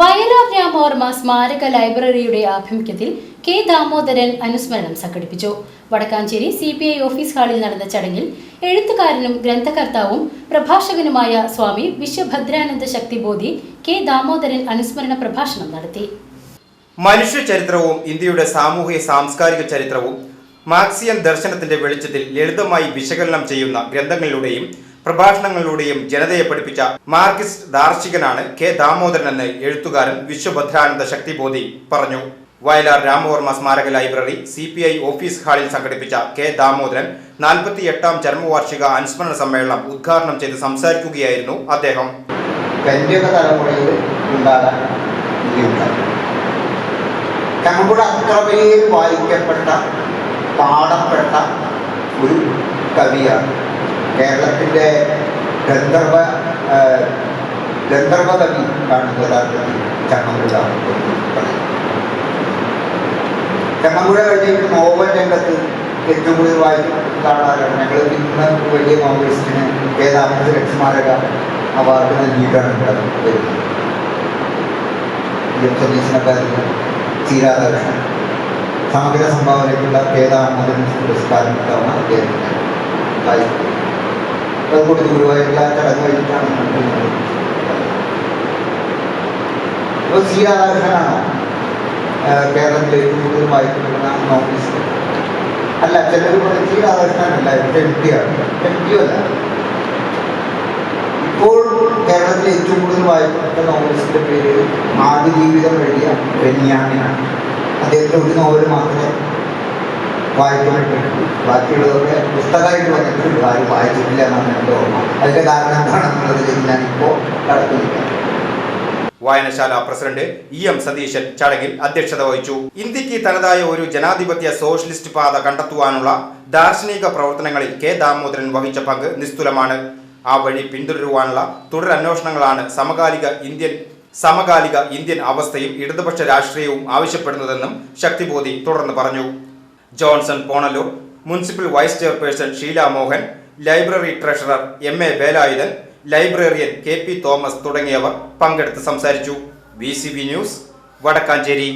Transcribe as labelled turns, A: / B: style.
A: വയലാർ സ്മാരക ലൈബ്രറിയുടെ ആഭിമുഖ്യത്തിൽ കെ ദാമോദരൻ അനുസ്മരണം സംഘടിപ്പിച്ചു. Vadakkanchery C P I office ഹാളിൽ നടന്ന ചടങ്ങിൽ എഴുത്തുകാരനും ഗ്രന്ഥകർത്താവും പ്രഭാഷകനുമായ സ്വാമി വിശ്വഭദ്രാനന്ദ ശക്തിബോധി കെ ദാമോദരൻ അനുസ്മരണ പ്രഭാഷണം നടത്തി.
B: മനുഷ്യ ചരിത്രവും ഇന്ത്യയുടെ സാമൂഹിക സാംസ്കാരിക ചരിത്രവും മാർക്സിയൻ ദർശനത്തിന്റെ വെളിച്ചത്തിൽ ലളിതമായി വിശകലനം ചെയ്യുന്ന ഗ്രന്ഥങ്ങളിലൂടെയും പ്രഭാഷണങ്ങളിലൂടെയും ജനതയെ പഠിപ്പിച്ച മാർക്സിസ്റ്റ് ദാർശികനാണ് കെ ദാമോദരൻ എന്ന് എഴുത്തുകാരൻ വിശ്വഭദ്രാനന്ദ ശക്തിബോധി പറഞ്ഞു. വയലാർ രാമവർമ്മ സ്മാരക library C P I office ഹാളിൽ സംഘടിപ്പിച്ച കെ ദാമോദരൻ നാൽപ്പത്തി എട്ടാം ചരമവാർഷിക അനുസ്മരണ സമ്മേളനം ഉദ്ഘാടനം ചെയ്ത് സംസാരിക്കുകയായിരുന്നു അദ്ദേഹം.
C: തലമുറയിൽ ഉണ്ടാകാൻ നമ്മുടെ വായിക്കപ്പെട്ട പാടപ്പെട്ട ഒരു കവിയാണ് കേരളത്തിന്റെ ഗന്ധർവ ആ, ഗന്ധർവ കവി ആണ് യഥാർത്ഥത്തിൽ ചങ്ങമ്പുഴ ചങ്ങമ്പുഴ കഴിഞ്ഞിട്ട് നോവൽ രംഗത്ത് ഏറ്റവും കൂടുതൽ വായിക്കപ്പെട്ട ആളാരാണ് ഞങ്ങൾ ഇന്ന് വലിയ നോവലിസ്റ്റിന് ഏതാമത്തെ ലക്ഷ്മാരക അവാർഡ് നൽകിയിട്ടാണ് വരുന്നത്. എം സതീശനക്കാരിൽ സീരാധാകൃഷ്ണൻ സമഗ്ര സംഭാവനയ്ക്കുള്ള കേദാമോദൻ പുരസ്കാരം കിട്ടാവുന്ന അദ്ദേഹത്തിന് വായിക്കുന്നത് അതുകൊണ്ട് ഗുരുവായൂരിലെ ആ ചടങ്ങ് കഴിഞ്ഞിട്ടാണ് കേരളത്തിലെ ഏറ്റവും കൂടുതൽ വായിക്കപ്പെടുന്ന നോവലിസ്റ്റ്. അല്ല ചിലർ പറയും സി രാധാകൃഷ്ണനല്ല എം പി ആണ്. എം പി അല്ല. ഇപ്പോൾ കേരളത്തിലെ ഏറ്റവും കൂടുതൽ വായിക്കപ്പെട്ട നോവലിസ്റ്റിന്റെ പേര് ആദ്യ ജീവിതം എഴുതിയ ബെന്യാമിനാണ്. അദ്ദേഹത്തിന്റെ ഒരു നോവൽ മാത്രമേ വായിക്കപ്പെട്ടിട്ടുള്ളൂ ബാക്കിയുള്ളതൊക്കെ പുസ്തകമായിട്ട് വന്നിട്ടുണ്ട് ആരും വായിച്ചിട്ടില്ല എന്നാണ് എന്റെ ഓർമ്മ. അതിന്റെ കാരണം എന്താണെന്നുള്ളതിലേക്ക് ഇപ്പോൾ കടക്കുന്നില്ല.
B: വായനശാല പ്രസിഡന്റ് ഇ എം സതീശൻ ചടങ്ങിൽ അധ്യക്ഷത വഹിച്ചു. ഇന്ത്യയ്ക്ക് തനതായ ഒരു ജനാധിപത്യ സോഷ്യലിസ്റ്റ് പാത കണ്ടെത്തുവാനുള്ള ദാർശനിക പ്രവർത്തനങ്ങളിൽ കെ ദാമോദരൻ വഹിച്ച പങ്ക് നിസ്തുലമാണ്. ആ വഴി പിന്തുടരുവാനുള്ള തുടരന്വേഷണങ്ങളാണ് സമകാലിക ഇന്ത്യൻ സമകാലിക ഇന്ത്യൻ അവസ്ഥയും ഇടതുപക്ഷ രാഷ്ട്രീയവും ആവശ്യപ്പെടുന്നതെന്നും ശക്തിബോധി തുടർന്ന് പറഞ്ഞു. Johnson Ponallur municipal vice chairperson Sheela Mohan library treasurer M A Velayudhan librarian K P Thomas തുടങ്ങിയവർ പങ്കെടുത്ത് സംസാരിച്ചു. V news Vadakkanchery.